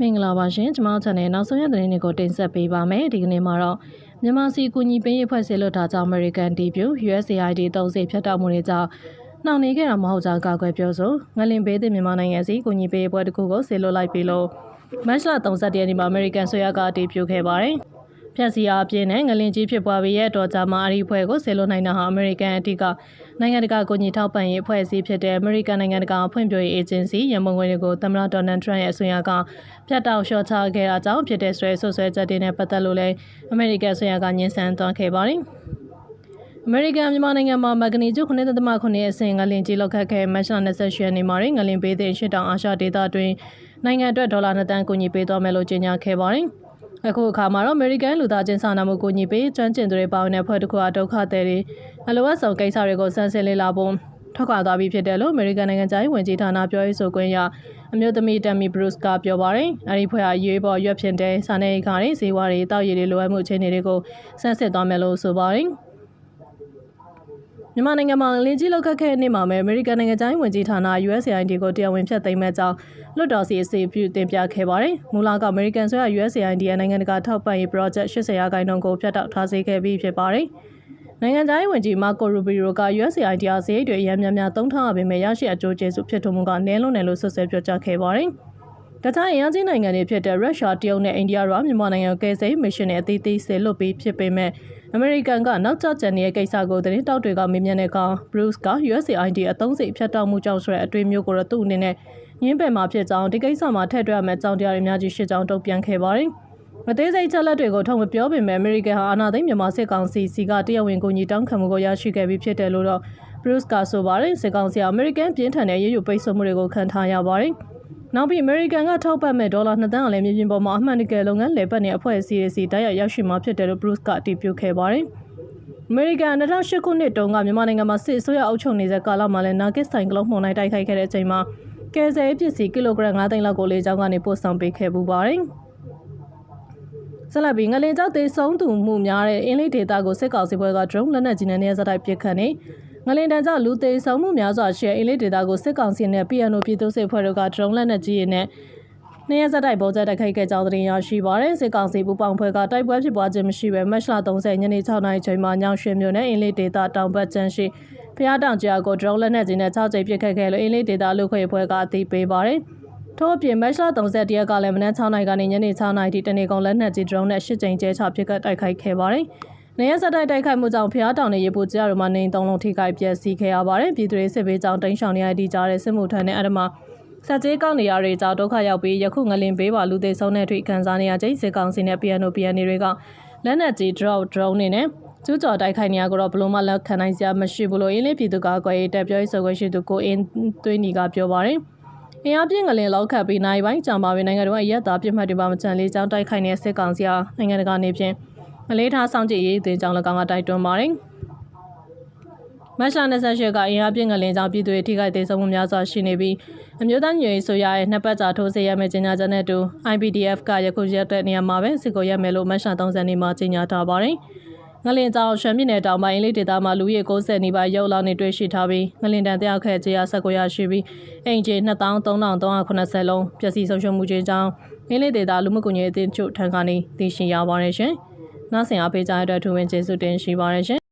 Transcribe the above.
မင်္ဂလာပါရှင်ကျွန်မတို့ channel နောက်ဆုံးရသတင်းတွေကိုတင်ဆက်ပေးပါမယ်ဒီကနေ့မှာတော့မြန်မာစီကူညီပေးရေးဖွဲ့စည်းလွှတ်ထားကြောင်း American DPU USAID တုံးစိဖြတ်တောက်မှုတွေကြောင့်နှောင့်နှေးခဲ့တာမဟုတ်ကြောင်းကာကွယ်ပြောဆိုငလင်ပေးတဲ့မြန်မာနိုင်ငံစီကူညီပေးရေးပွဲတစ်ခုကိုဆေလွတ်လိုက်ပြီးလို့မတ်လ31ရက်နေ့မှာ American ဆွေရကအတည်ပြုခဲ့ပါတယ်ဖြက်စီအားအပြင်းနဲ့ငလင်ကြီးဖြစ်ပွားပြီးရဲ့အတော်ကြာမှအရီဖွဲ့ကိုဆေလွတ်နိုင်တာဟာအမေရိကန်အတိက နိုင်ငံတကာကိုညီထောက်ပံ့ရေးအဖွဲ့အစည်းဖြစ်တဲ့အမေရိကန်နိုင်ငံတကာဖွံ့ဖြိုးရေးအေဂျင်စီရန်ပုံငွေတွေကိုသမ္မတဒေါ်နယ်ထရန့်ရဲ့အစိုးရကပြတ်တောက်လျှော့ချခဲ့တာကြောင့်ဖြစ်တဲ့ဆွဲဆွဆွဲချက်တွေနဲ့ပတ်သက်လို့လည်းအမေရိကန်အစိုးရကညှဉ်းဆန်သွားခဲ့ပါတယ်အမေရိကန်မြန်မာနိုင်ငံမှာမဂနီကျု9.9အဆင့်ငလင်ကြီးလောက်ခတ်ခဲ့မတ်လ28ရက်နေ့မှာငလင်ပေးတဲ့ရှစ်တောင်အာရှဒေသတွင်နိုင်ငံအတွက်ဒေါ်လာ2တန်းကူညီပေးသွားမယ်လို့ကြေညာခဲ့ပါတယ်။ အခုအခါမှာတော့ American လူသားချင်းစာနာမှုကိုညီပေးကျွမ်းကျင်သူတွေပေါင်းတဲ့ဖွဲ့တစ်ခုအဒုက္ခသည်တွေအလိုအပ်ဆုံးကိစ္စတွေကိုစမ်းစစ်လေ့လာဖို့ထွက်ခွာသွားပြီဖြစ်တယ်လို့ American နိုင်ငံသားဝင်ကြီးဌာနပြောရေးဆိုခွင့်ရအမျိုးသမီးတမ်မီဘရုစ်ကပြောပါတယ်။အဲဒီဖွဲ့ဟာရေးပေါ်ရွက်ဖြစ်တဲ့စာနယ်ခါတွေဈေးဝါးတွေတောက်ရည်တွေလိုအပ်မှုအခြေအနေတွေကိုစမ်းစစ်သွားမယ်လို့ဆိုပါတယ်။ မြန်မာနိုင်ငံမှာလင်းကြီးလောက်ခတ်ခဲ့တဲ့နေ့မှာပဲအမေရိကန်နိုင်ငံသားဝင်ကြီးဌာန USAID ကိုတရားဝင်ဖျက်သိမ်းမဲ့ကြောင်းလွတ်တော်စီအစီပြုတင်ပြခဲ့ပါတယ်။မူလကအမေရိကန်ဆိုရ USAID ရဲ့နိုင်ငံတကာထောက်ပံ့ရေး project 80ရာခိုင်နှုန်းကိုဖျက်တောက်ထားစေခဲ့ပြီးဖြစ်ပါတယ်။နိုင်ငံသားဝင်ကြီးမာကိုရူဘီရိုက USAID အားစရိတ်တွေအများများများသုံးထားရပေမဲ့ရရှိအကျိုးကျေးဇူးဖြစ်ထွန်းမှုကနည်းလွန်းတယ်လို့ဆွဆွဲပြောကြားခဲ့ပါတယ်။ တခြားအင်အားကြီးနိုင်ငံတွေဖြစ်တဲ့ရုရှား၊တရုတ်နဲ့အိန္ဒိယတို့မြန်မာနိုင်ငံကယ်ဆယ်ရေးမစ်ရှင်နဲ့အသီးသီးဆေလွတ်ပြီးဖြစ်ပေမဲ့အမေရိကန်ကနောက်ကျကျန်တဲ့ကိစ္စကိုသတင်းတောက်တွေကမေးမြန်းတဲ့အခါ Bruce က USAID အသုံးစိတ်ဖြတ်တောက်မှုကြောင့်ဆိုတဲ့အတွေ့အမျိုးကိုတော့သူ့အနေနဲ့ညှင်းပယ်မှာဖြစ်ကြောင်းဒီကိစ္စမှာထည့်တွက်ရမယ့်အကြောင်းတရားတွေအများကြီးရှိကြောင်းတုံ့ပြန်ခဲ့ပါတယ်။မသေးစိတ်ချက်လက်တွေကိုထုတ်မပြောပေမဲ့အမေရိကန်ဟာအာဏာသိမ်းမြန်မာစစ်ကောင်စီစီကတရားဝင်ကူညီတောင်းခံမှုကိုရရှိခဲ့ပြီးဖြစ်တယ်လို့တော့ Bruce ကဆိုပါတယ်စစ်ကောင်စီအမေရိကန်ပြင်းထန်တဲ့ရည်ရွယ်ပိတ်ဆို့မှုတွေကိုခံထားရပါတယ်။ နောက်ပြီး American ကထောက်ပံ့မဲ့ဒေါ်လာ2သန်းအလဲမြေပြင်ပေါ်မှာအမှန်တကယ်လုပ်ငန်းလည်ပတ်နေအဖွဲ့အစည်းတွေစီတိုက်ရိုက်ရောက်ရှိမှာဖြစ်တယ်လို့ Bruce ကအတည်ပြုခဲ့ပါတယ်။ American 2008ခုနှစ်တုန်းကမြန်မာနိုင်ငံမှာစစ်အစိုးရအုပ်ချုပ်နေတဲ့ကာလမှာလည်းနာဂစ်ဆိုင်ကလုန်းမှုန်တိုင်းတိုက်ခိုက်ခဲ့တဲ့အချိန်မှာကယ်ဆယ်ရေးပစ္စည်းကီလိုဂရမ်9သိန်းလောက်ကိုလေကြောင်းကနေပို့ဆောင်ပေးခဲ့ပူပါတယ်။ဆက်လက်ပြီးငလင်ကြောက်သေးဆုံးသူမှုများတဲ့အင်းလေးဒေတာကိုစစ်ကောင်စီဘက်က drone လက်နက်ကြီးနဲ့နေရာစတိုက်ပစ်ခတ်နေ ငလင်တန်ကြောင့်လူသေးဆုံးမှုများစွာရှိတဲ့အင်းလေးဒေတာကိုစစ်ကောင်စီနဲ့ PNO ပြည်သူ့စစ်ဖွဲ့တို့က drone လက်နက်ကြီးနဲ့နေရစတိုက်ပေါ်ကျတိုက်ခိုက်ခဲ့ကြောင်းသတင်းရရှိပါရယ်စစ်ကောင်စီပူပေါင်းဖွဲ့ကတိုက်ပွဲဖြစ်ပွားခြင်းမရှိဘဲမတ်လ30ညနေ6နာရီချိန်မှာညောင်ရွှေမြို့နယ်အင်းလေးဒေတာတောင်ဘက်ကျန်းရှိဖျားတောင်ကြားကို drone လက်နက်ကြီးနဲ့6ကြိမ်ပစ်ခတ်ခဲ့လို့အင်းလေးဒေတာလူခွေဖွဲ့ကအသိပေးပါရယ်ထို့အပြင်မတ်လ30ရက်ကလည်းမနက်6နာရီကနေညနေ6နာရီထိတနေကုန်လက်နက်ကြီး drone နဲ့8ကြိမ်ကျဲချပစ်ခတ်တိုက်ခိုက်ခဲ့ပါတယ်။ နေရစတိုက်တိုက်ခိုက်မှုကြောင့်ဖျားတောင်နဲ့ရေပူကြားတို့မှာနေသုံးလုံးထိခိုက်ပျက်စီးခဲ့ရပါတယ်ပြည်သူတွေစစ်ဘေးကြောင့်တင်းရှောင်နေရတဲ့ကြားတဲ့စစ်မှုထမ်းနဲ့အရမဆက်ကြေးကောက်နေရတဲ့ကြောင့်ဒုက္ခရောက်ပြီးယခုငလင်ပေးပါလူသေးဆုံးတဲ့အထိခံစားနေရတဲ့စစ်ကောင်စီနဲ့ PNO PNA တွေကလက်နက်ကြီး drop drone နဲ့ကျူးကျော်တိုက်ခိုက်နေရတော့ဘလို့မှလက်ခံနိုင်စရာမရှိဘူးလို့အင်းလေးပြည်သူကကွယ်တက်ပြောရေးဆိုခွင့်ရှိသူကိုအင်းသွေးနီကပြောပါတယ်အင်အားပြင်းကလင်လောက်ခတ်ပြီးနိုင်ပိုင်းကြာမှာပဲနိုင်ငံတော်ရဲ့ရက်သားပြစ်မှတ်တွေပါမချန်လေးကြောင်းတိုက်ခိုက်နေတဲ့စစ်ကောင်စီဟာနိုင်ငံတကာနေဖြင့် မလေးထားစောင့်ကြည့်ရေးတင်ကြောင်း၎င်းကတိုက်တွန်းပါတယ်။မတ်လ28ကအင်အားပြင်းကလင်းကြောင့်ပြည်သူတွေထိခိုက်ဒေဆုံးမှုများစွာရှိနေပြီးအမျိုးသားညွေဆိုရရဲ့နှစ်ပတ်ကြာထိုးစစ်ရမယ့်ကြေညာချက်နဲ့တူ IPDF ကယခုရက်တဲ့နေရာမှာပဲစစ်ကိုရက်မယ်လို့မတ်လ30နေ့မှာကြေညာထားပါတယ်။ငလင်ကြောင်ရွှေမြင့်နယ်တောင်ပိုင်းလေးဒေသမှာလူရေ90နီးပါးရုပ်လောင်းနေတွေ့ရှိထားပြီးငလင်တန်တရားခဲကြေးရဆက်ကိုရရှိပြီးအင်ဂျီ2380လုံးပျက်စီးဆုံးရှုံးမှုကြောင့်အင်းလေးဒေသလူမှုကွန်ရက်အသင်းချုပ်ထံကနေသိရှိရပါတယ်ရှင်။ နောက်ဆင်အားပေးကြတဲ့အတွက်ထူးဝင်ကျေးဇူးတင်ရှိပါရရှင်